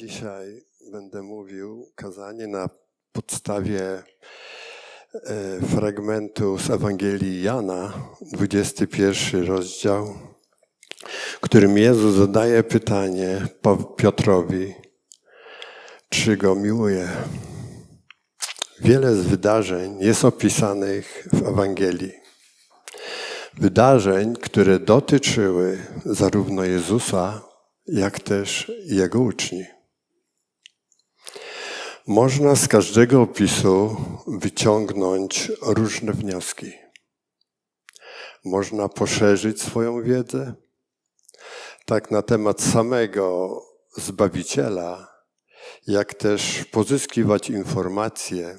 Dzisiaj będę mówił kazanie na podstawie e, fragmentu z Ewangelii Jana, 21 rozdział, którym Jezus zadaje pytanie Piotrowi, czy go miłuje. Wiele z wydarzeń jest opisanych w Ewangelii. Wydarzeń, które dotyczyły zarówno Jezusa, jak też Jego uczni. Można z każdego opisu wyciągnąć różne wnioski. Można poszerzyć swoją wiedzę, tak na temat samego Zbawiciela, jak też pozyskiwać informacje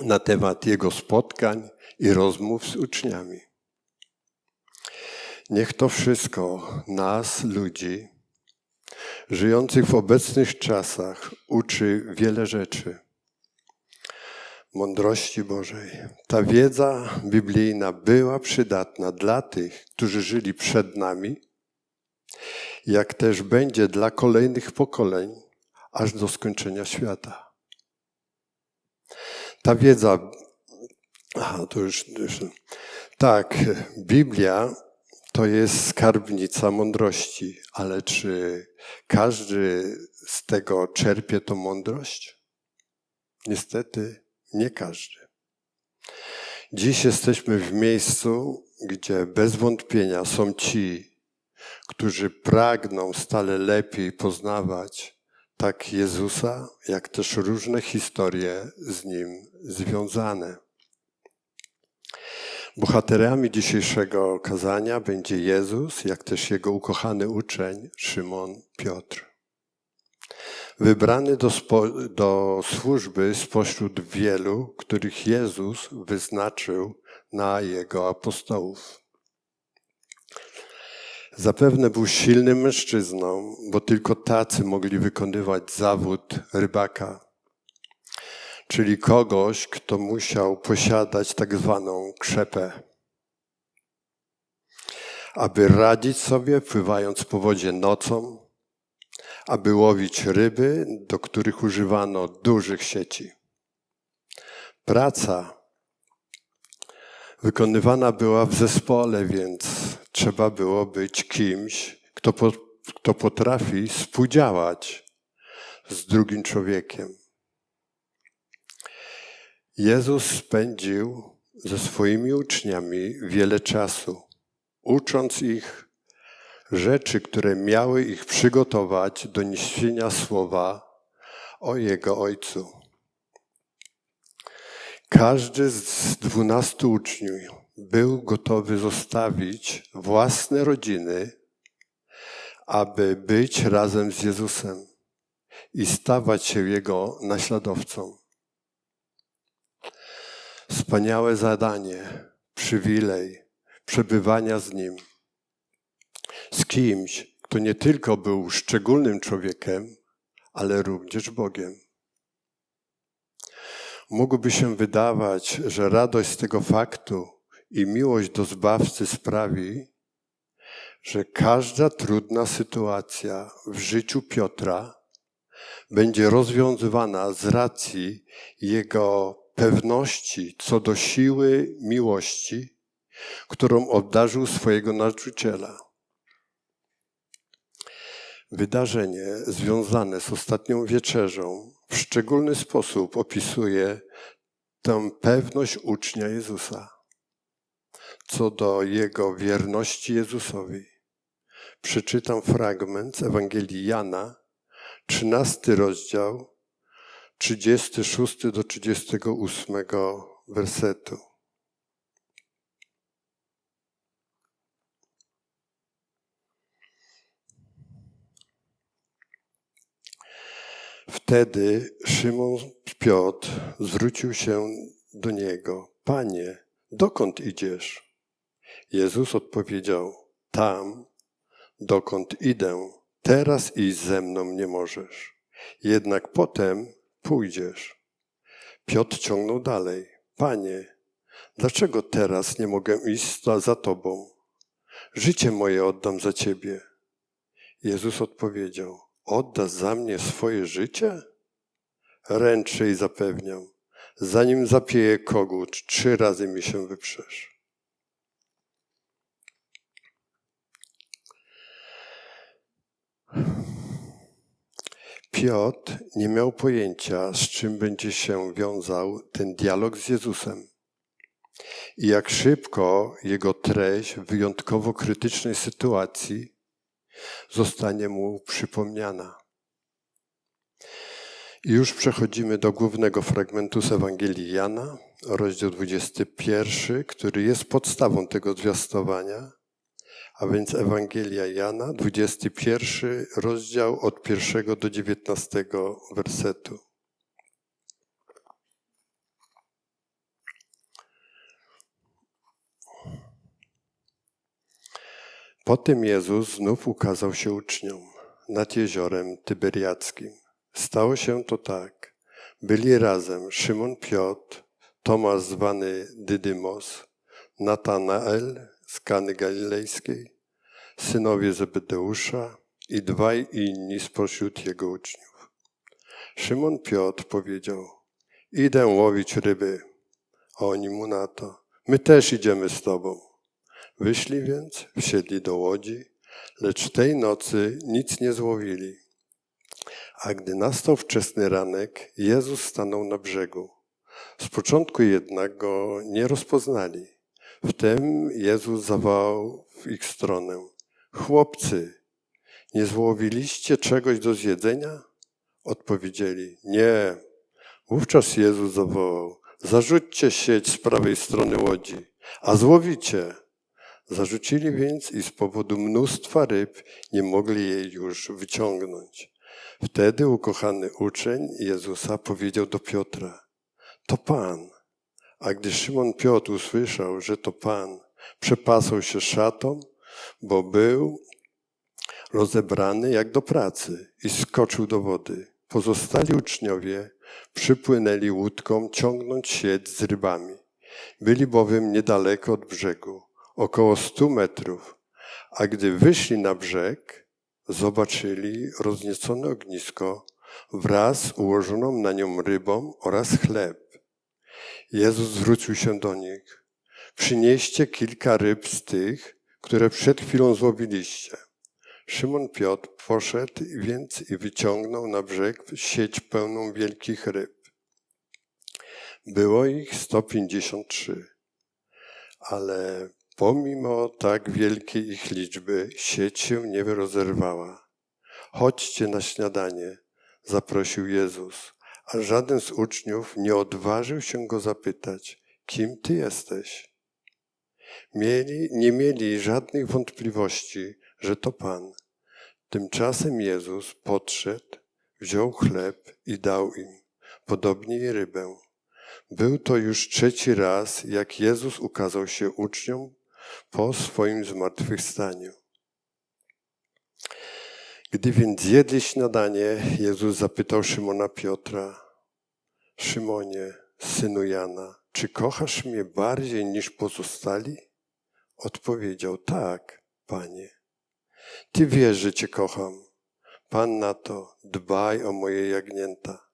na temat Jego spotkań i rozmów z uczniami. Niech to wszystko nas, ludzi, żyjących w obecnych czasach, uczy wiele rzeczy. Mądrości Bożej. Ta wiedza biblijna była przydatna dla tych, którzy żyli przed nami, jak też będzie dla kolejnych pokoleń, aż do skończenia świata. Ta wiedza, aha, to już, już tak, Biblia to jest skarbnica mądrości, ale czy każdy z tego czerpie tą mądrość? Niestety nie każdy. Dziś jesteśmy w miejscu, gdzie bez wątpienia są ci, którzy pragną stale lepiej poznawać tak Jezusa, jak też różne historie z Nim związane. Bohaterami dzisiejszego kazania będzie Jezus, jak też jego ukochany uczeń Szymon Piotr. Wybrany do, spo, do służby spośród wielu, których Jezus wyznaczył na jego apostołów. Zapewne był silnym mężczyzną, bo tylko tacy mogli wykonywać zawód rybaka czyli kogoś, kto musiał posiadać tak zwaną krzepę, aby radzić sobie pływając po wodzie nocą, aby łowić ryby, do których używano dużych sieci. Praca wykonywana była w zespole, więc trzeba było być kimś, kto, po, kto potrafi współdziałać z drugim człowiekiem. Jezus spędził ze swoimi uczniami wiele czasu, ucząc ich rzeczy, które miały ich przygotować do niesienia słowa o Jego Ojcu. Każdy z dwunastu uczniów był gotowy zostawić własne rodziny, aby być razem z Jezusem i stawać się Jego naśladowcą. Wspaniałe zadanie, przywilej przebywania z Nim. Z kimś, kto nie tylko był szczególnym człowiekiem, ale również Bogiem. Mógłby się wydawać, że radość z tego faktu i miłość do Zbawcy sprawi, że każda trudna sytuacja w życiu Piotra będzie rozwiązywana z racji jego pewności co do siły miłości, którą obdarzył swojego nauczyciela. Wydarzenie związane z ostatnią wieczerzą w szczególny sposób opisuje tę pewność ucznia Jezusa co do jego wierności Jezusowi. Przeczytam fragment z Ewangelii Jana, 13 rozdział, 36 do 38 wersetu. Wtedy Szymon Piotr zwrócił się do niego: Panie, dokąd idziesz? Jezus odpowiedział: Tam, dokąd idę, teraz iść ze mną nie możesz. Jednak potem pójdziesz. Piotr ciągnął dalej. Panie, dlaczego teraz nie mogę iść za Tobą? Życie moje oddam za Ciebie. Jezus odpowiedział: odda za mnie swoje życie? Ręczę i zapewniam, zanim zapieje kogut, trzy razy mi się wyprzesz. Piotr nie miał pojęcia, z czym będzie się wiązał ten dialog z Jezusem. I jak szybko jego treść w wyjątkowo krytycznej sytuacji zostanie mu przypomniana. I już przechodzimy do głównego fragmentu z Ewangelii Jana, rozdział 21, który jest podstawą tego zwiastowania, a więc Ewangelia Jana, 21 rozdział od pierwszego do 19 wersetu. Potem Jezus znów ukazał się uczniom nad jeziorem Tyberiackim. Stało się to tak. Byli razem Szymon Piotr, Tomasz zwany Dydymos, Natanael z Kany Galilejskiej, synowie Zebedeusza i dwaj inni spośród jego uczniów. Szymon Piotr powiedział, idę łowić ryby. A oni mu na to, my też idziemy z tobą. Wyszli więc, wsiedli do łodzi, lecz tej nocy nic nie złowili. A gdy nastał wczesny ranek, Jezus stanął na brzegu. Z początku jednak go nie rozpoznali. Wtem Jezus zawołał w ich stronę: Chłopcy, nie złowiliście czegoś do zjedzenia? Odpowiedzieli: Nie. Wówczas Jezus zawołał: Zarzućcie sieć z prawej strony łodzi, a złowicie. Zarzucili więc i z powodu mnóstwa ryb nie mogli jej już wyciągnąć. Wtedy ukochany uczeń Jezusa powiedział do Piotra: To Pan. A gdy Szymon Piotr usłyszał, że to Pan, przepasał się szatą, bo był rozebrany jak do pracy i skoczył do wody. Pozostali uczniowie przypłynęli łódką ciągnąć sieć z rybami. Byli bowiem niedaleko od brzegu około stu metrów, a gdy wyszli na brzeg, zobaczyli rozniecone ognisko wraz z ułożoną na nią rybą oraz chleb. Jezus zwrócił się do nich. Przynieście kilka ryb z tych, które przed chwilą złowiliście. Szymon Piotr poszedł więc i wyciągnął na brzeg sieć pełną wielkich ryb. Było ich 153, ale Pomimo tak wielkiej ich liczby, sieć się nie rozerwała. Chodźcie na śniadanie, zaprosił Jezus, a żaden z uczniów nie odważył się go zapytać, kim ty jesteś. Mieli, nie mieli żadnych wątpliwości, że to Pan. Tymczasem Jezus podszedł, wziął chleb i dał im, podobnie i rybę. Był to już trzeci raz, jak Jezus ukazał się uczniom po swoim zmartwychwstaniu. Gdy więc zjedli śniadanie, Jezus zapytał Szymona Piotra: Szymonie, synu Jana, czy kochasz mnie bardziej niż pozostali? Odpowiedział: Tak, panie. Ty wiesz, że cię kocham. Pan na to, dbaj o moje jagnięta.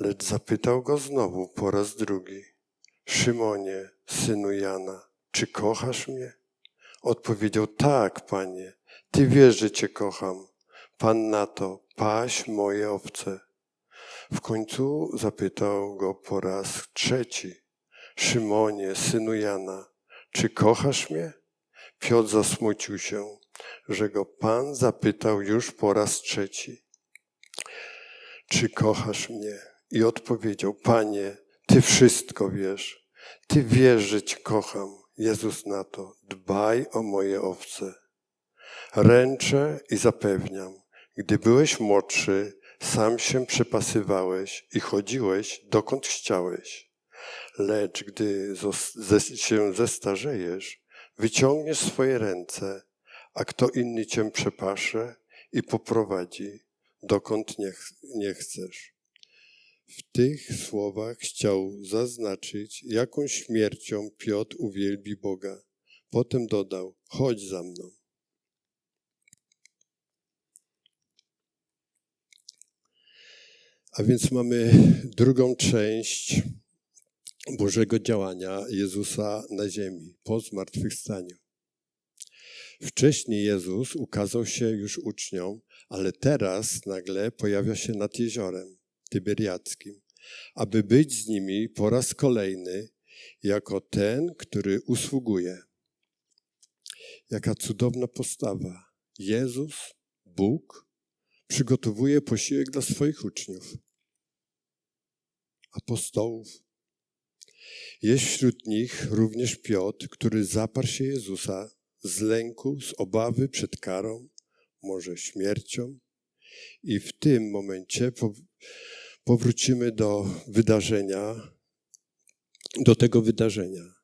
Lecz zapytał go znowu po raz drugi: Szymonie, synu Jana, czy kochasz mnie? Odpowiedział, tak, panie, ty wiesz, że cię kocham. Pan na to, paś moje owce. W końcu zapytał go po raz trzeci, Szymonie, synu Jana, czy kochasz mnie? Piotr zasmucił się, że go Pan zapytał już po raz trzeci, czy kochasz mnie? I odpowiedział, Panie, Ty wszystko wiesz, Ty wiesz, że Cię kocham. Jezus na to, dbaj o moje owce. Ręczę i zapewniam, gdy byłeś młodszy, sam się przepasywałeś i chodziłeś dokąd chciałeś. Lecz gdy się zestarzejesz, wyciągniesz swoje ręce, a kto inny cię przepasze i poprowadzi, dokąd nie, chcesz. W tych słowach chciał zaznaczyć, jaką śmiercią Piotr uwielbi Boga. Potem dodał: Chodź za mną. A więc mamy drugą część Bożego działania Jezusa na ziemi po zmartwychwstaniu. Wcześniej Jezus ukazał się już uczniom, ale teraz nagle pojawia się nad jeziorem Tyberiackim, aby być z nimi po raz kolejny jako ten, który usługuje. Jaka cudowna postawa. Jezus, Bóg, przygotowuje posiłek dla swoich uczniów, apostołów. Jest wśród nich również Piotr, który zaparł się Jezusa z lęku, z obawy przed karą, może śmiercią. I w tym momencie powrócimy do wydarzenia, do tego wydarzenia.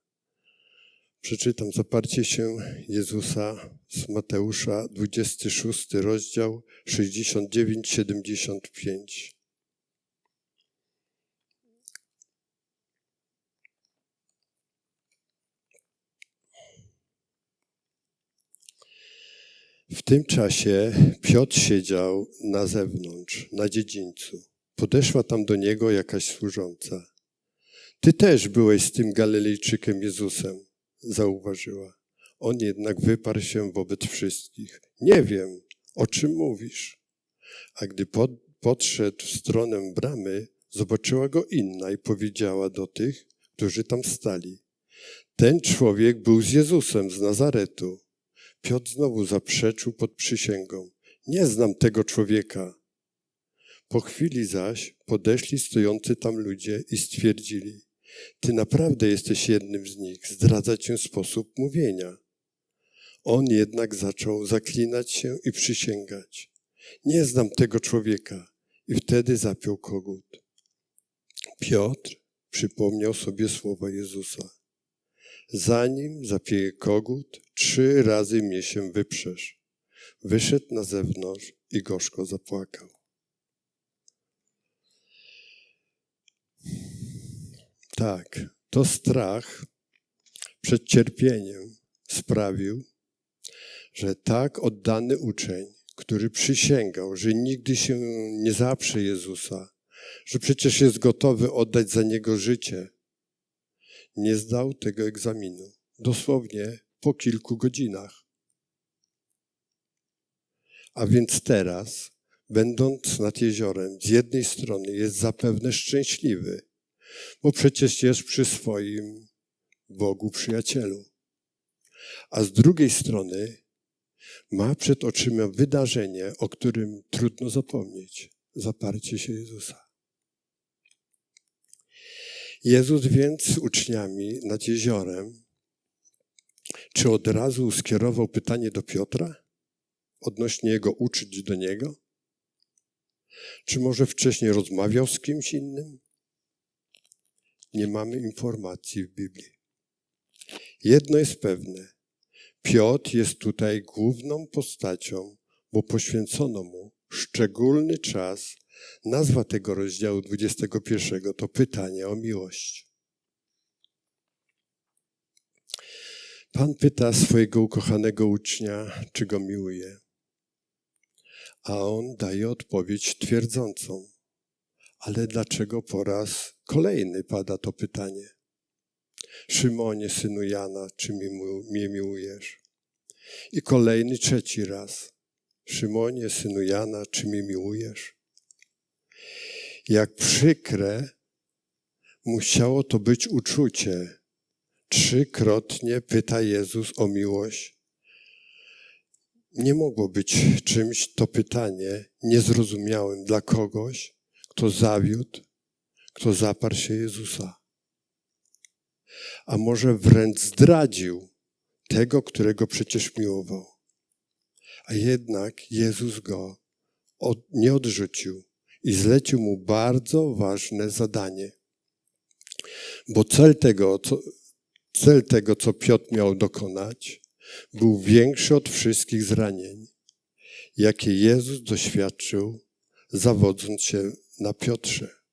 Przeczytam zaparcie się Jezusa z Mateusza, 26 rozdział, 69-75. W tym czasie Piotr siedział na zewnątrz, na dziedzińcu. Podeszła tam do niego jakaś służąca. Ty też byłeś z tym Galilejczykiem Jezusem, zauważyła. On jednak wyparł się wobec wszystkich. Nie wiem, o czym mówisz. A gdy pod, podszedł w stronę bramy, zobaczyła go inna i powiedziała do tych, którzy tam stali. Ten człowiek był z Jezusem z Nazaretu. Piotr znowu zaprzeczył pod przysięgą. Nie znam tego człowieka. Po chwili zaś podeszli stojący tam ludzie i stwierdzili: Ty naprawdę jesteś jednym z nich, zdradza cię sposób mówienia. On jednak zaczął zaklinać się i przysięgać: Nie znam tego człowieka. I wtedy zapiął kogut. Piotr przypomniał sobie słowa Jezusa. Zanim zapieje kogut, trzy razy mnie się wyprzesz. Wyszedł na zewnątrz i gorzko zapłakał. Tak, to strach przed cierpieniem sprawił, że tak oddany uczeń, który przysięgał, że nigdy się nie zaprze Jezusa, że przecież jest gotowy oddać za niego życie, nie zdał tego egzaminu. Dosłownie po kilku godzinach. A więc teraz, będąc nad jeziorem, z jednej strony jest zapewne szczęśliwy, bo przecież jest przy swoim Bogu przyjacielu. A z drugiej strony ma przed oczyma wydarzenie, o którym trudno zapomnieć zaparcie się Jezusa. Jezus więc z uczniami nad jeziorem, czy od razu skierował pytanie do Piotra odnośnie jego uczyć do niego? Czy może wcześniej rozmawiał z kimś innym? Nie mamy informacji w Biblii. Jedno jest pewne. Piotr jest tutaj główną postacią, bo poświęcono mu szczególny czas Nazwa tego rozdziału 21 to pytanie o miłość. Pan pyta swojego ukochanego ucznia, czy go miłuje. A on daje odpowiedź twierdzącą. Ale dlaczego po raz kolejny pada to pytanie? Szymonie, synu Jana, czy mnie miłujesz? I kolejny, trzeci raz. Szymonie, synu Jana, czy mnie miłujesz? Jak przykre musiało to być uczucie. Trzykrotnie pyta Jezus o miłość. Nie mogło być czymś to pytanie niezrozumiałym dla kogoś, kto zawiódł, kto zaparł się Jezusa. A może wręcz zdradził tego, którego przecież miłował. A jednak Jezus go od, nie odrzucił i zlecił mu bardzo ważne zadanie. Bo cel tego, co, cel tego, co Piotr miał dokonać, był większy od wszystkich zranień, jakie Jezus doświadczył, zawodząc się na Piotrze.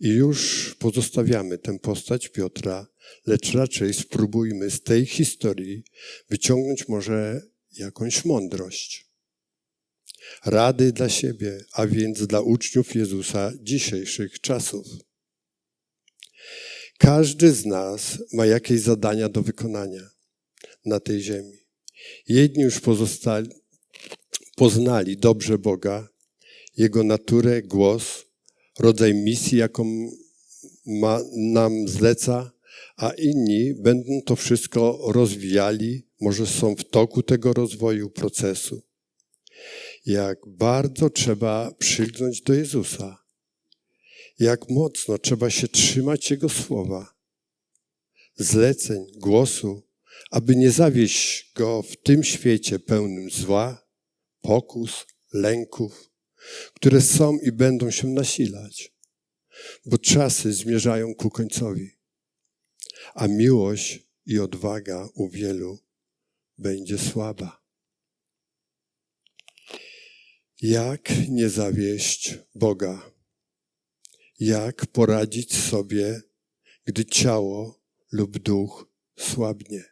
I już pozostawiamy tę postać Piotra, lecz raczej spróbujmy z tej historii wyciągnąć może jakąś mądrość. Rady dla siebie, a więc dla uczniów Jezusa dzisiejszych czasów. Każdy z nas ma jakieś zadania do wykonania na tej ziemi. Jedni już pozostali, poznali dobrze Boga, Jego naturę, głos, rodzaj misji, jaką ma, nam zleca, a inni będą to wszystko rozwijali, może są w toku tego rozwoju procesu. Jak bardzo trzeba przylgnąć do Jezusa, jak mocno trzeba się trzymać Jego słowa, zleceń, głosu, aby nie zawieść Go w tym świecie pełnym zła, pokus, lęków, które są i będą się nasilać, bo czasy zmierzają ku końcowi, a miłość i odwaga u wielu będzie słaba. Jak nie zawieść Boga? Jak poradzić sobie, gdy ciało lub duch słabnie?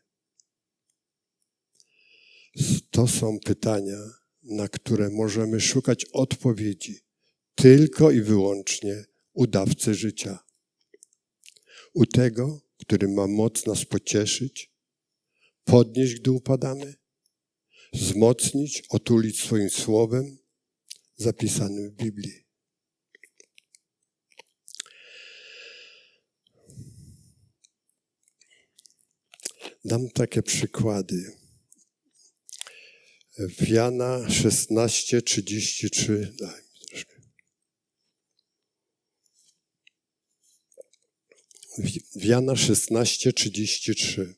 To są pytania, na które możemy szukać odpowiedzi tylko i wyłącznie u dawcy życia. U tego, który ma moc nas pocieszyć, podnieść, gdy upadamy, wzmocnić, otulić swoim słowem zapisanym w Biblii. Dam takie przykłady. W Jana 16, 33. Daj mi troszkę. W Jana 16, 33.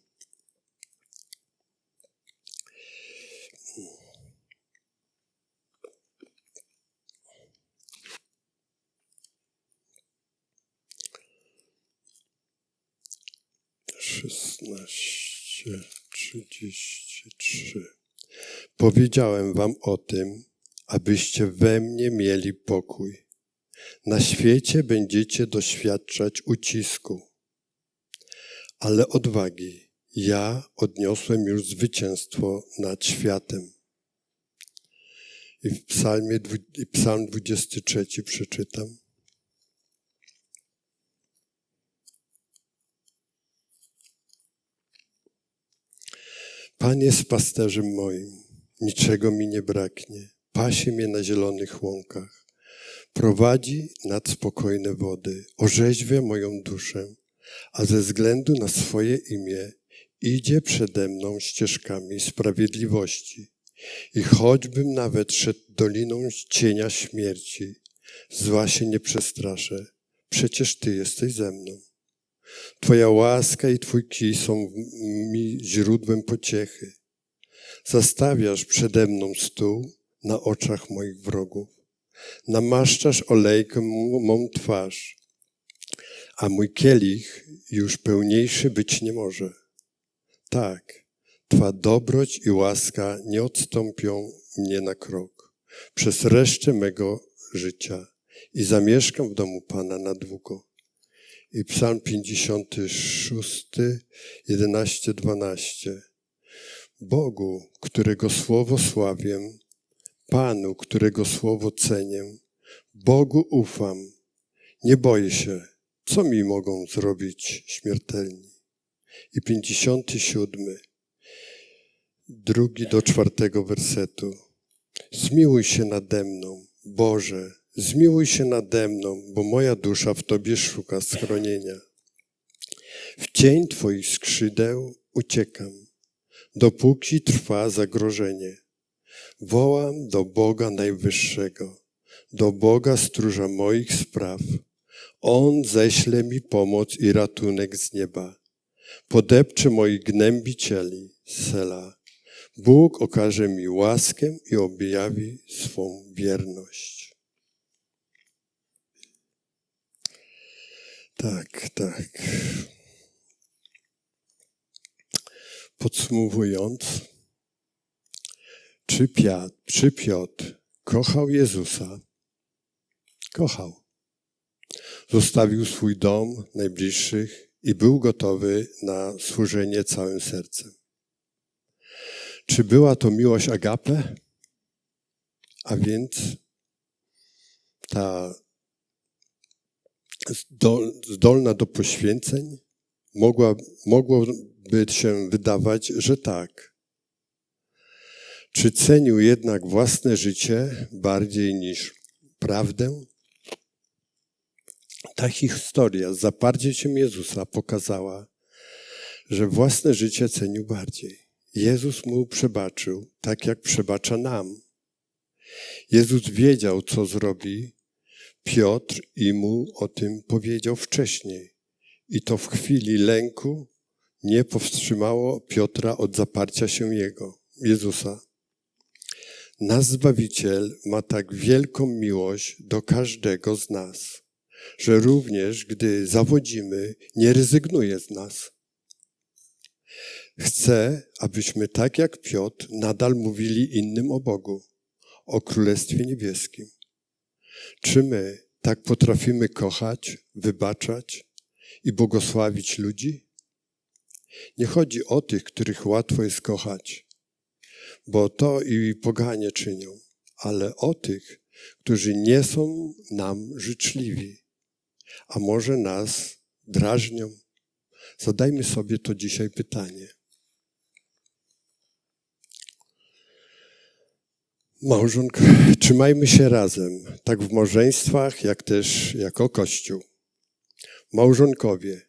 Szesnaście, trzydzieści trzy. Powiedziałem wam o tym, abyście we mnie mieli pokój. Na świecie będziecie doświadczać ucisku, ale odwagi. Ja odniosłem już zwycięstwo nad światem. I w psalmie, i psalm 23 przeczytam. Pan jest pasterzem moim, niczego mi nie braknie. Pasie mnie na zielonych łąkach. Prowadzi nad spokojne wody, orzeźwia moją duszę, a ze względu na swoje imię idzie przede mną ścieżkami sprawiedliwości. I choćbym nawet szedł doliną cienia śmierci, zła się nie przestraszę, przecież Ty jesteś ze mną. Twoja łaska i Twój kij są mi źródłem pociechy. Zastawiasz przede mną stół na oczach moich wrogów. Namaszczasz olejkiem mą twarz, a mój kielich już pełniejszy być nie może. Tak, Twa dobroć i łaska nie odstąpią mnie na krok przez resztę mego życia i zamieszkam w domu Pana na długo. I Psalm 56, 11, 12. Bogu, którego słowo sławię, Panu, którego słowo cenię, Bogu ufam, nie boję się, co mi mogą zrobić śmiertelni. I 57, drugi do czwartego wersetu. Zmiłuj się nade mną, Boże, zmiłuj się nade mną, bo moja dusza w Tobie szuka schronienia. W cień Twoich skrzydeł uciekam, dopóki trwa zagrożenie. Wołam do Boga Najwyższego, do Boga stróża moich spraw. On ześle mi pomoc i ratunek z nieba. Podepcze moich gnębicieli, Sela. Bóg okaże mi łaskę i objawi swą wierność. Tak, tak. Podsumowując, czy Piotr, czy Piotr kochał Jezusa? Kochał. Zostawił swój dom, najbliższych i był gotowy na służenie całym sercem. Czy była to miłość agape? A więc ta zdolna do poświęceń mogła, mogłoby się wydawać, że tak. Czy cenił jednak własne życie bardziej niż prawdę? Ta historia z zaparciem Jezusa pokazała, że własne życie cenił bardziej. Jezus mu przebaczył, tak jak przebacza nam. Jezus wiedział, co zrobi Piotr i mu o tym powiedział wcześniej. I to w chwili lęku nie powstrzymało Piotra od zaparcia się jego, Jezusa. Nasz Zbawiciel ma tak wielką miłość do każdego z nas, że również gdy zawodzimy, nie rezygnuje z nas. Chce, abyśmy tak jak Piotr nadal mówili innym o Bogu, o Królestwie Niebieskim. Czy my tak potrafimy kochać, wybaczać i błogosławić ludzi? Nie chodzi o tych, których łatwo jest kochać, bo to i poganie czynią, ale o tych, którzy nie są nam życzliwi, a może nas drażnią. Zadajmy sobie to dzisiaj pytanie. Małżonk, trzymajmy się razem, tak w małżeństwach, jak też jako Kościół. Małżonkowie,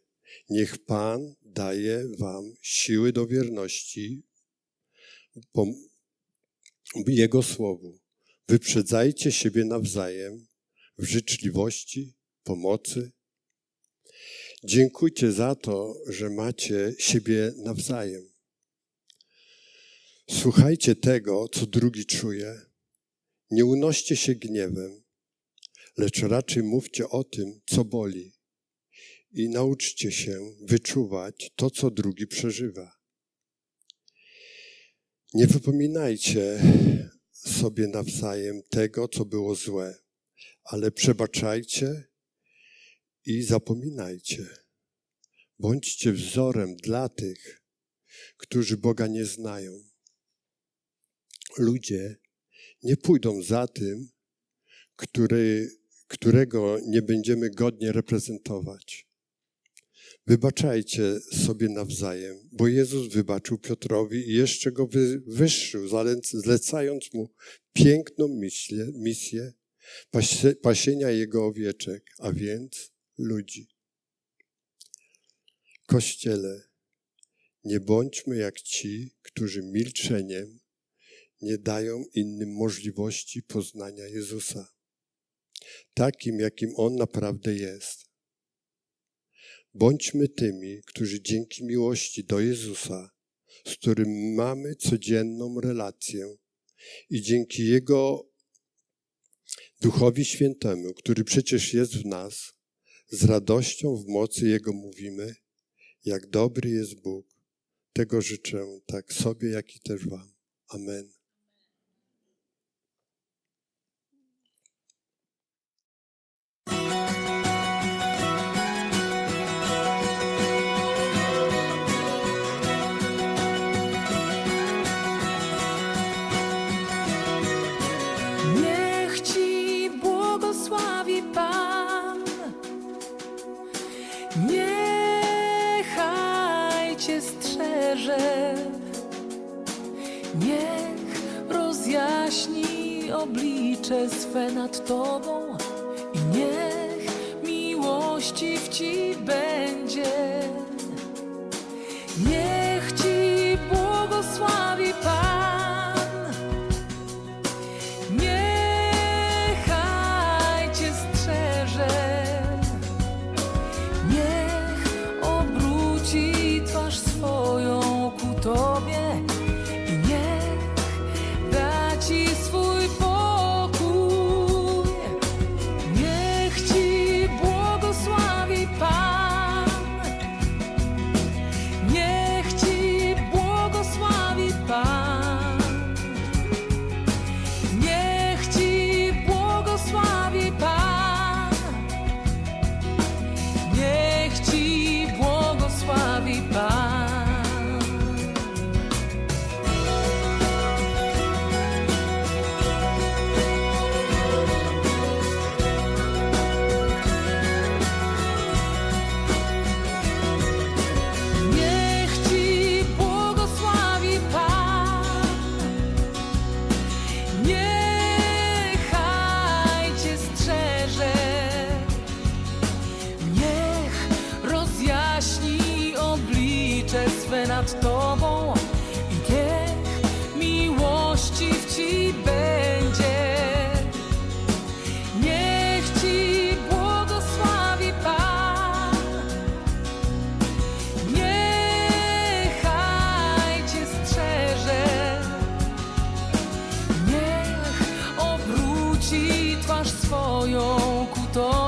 niech Pan daje Wam siły do wierności Jego słowu. Wyprzedzajcie siebie nawzajem w życzliwości, pomocy. Dziękujcie za to, że macie siebie nawzajem. Słuchajcie tego, co drugi czuje. Nie unoście się gniewem, lecz raczej mówcie o tym, co boli. I nauczcie się wyczuwać to, co drugi przeżywa. Nie wypominajcie sobie nawzajem tego, co było złe, ale przebaczajcie i zapominajcie. Bądźcie wzorem dla tych, którzy Boga nie znają ludzie nie pójdą za tym, który, którego nie będziemy godnie reprezentować. Wybaczajcie sobie nawzajem, bo Jezus wybaczył Piotrowi i jeszcze go wywyższył, zlecając mu piękną misję, misję pasienia jego owieczek, a więc ludzi. Kościele, nie bądźmy jak ci, którzy milczeniem nie dają innym możliwości poznania Jezusa, takim, jakim On naprawdę jest. Bądźmy tymi, którzy dzięki miłości do Jezusa, z którym mamy codzienną relację i dzięki Jego Duchowi Świętemu, który przecież jest w nas, z radością w mocy Jego mówimy, jak dobry jest Bóg. Tego życzę tak sobie, jak i też Wam. Amen. Niech rozjaśni oblicze swe nad Tobą i niech miłości w Ci będzie. Niech Ci błogosławi swoją kutą.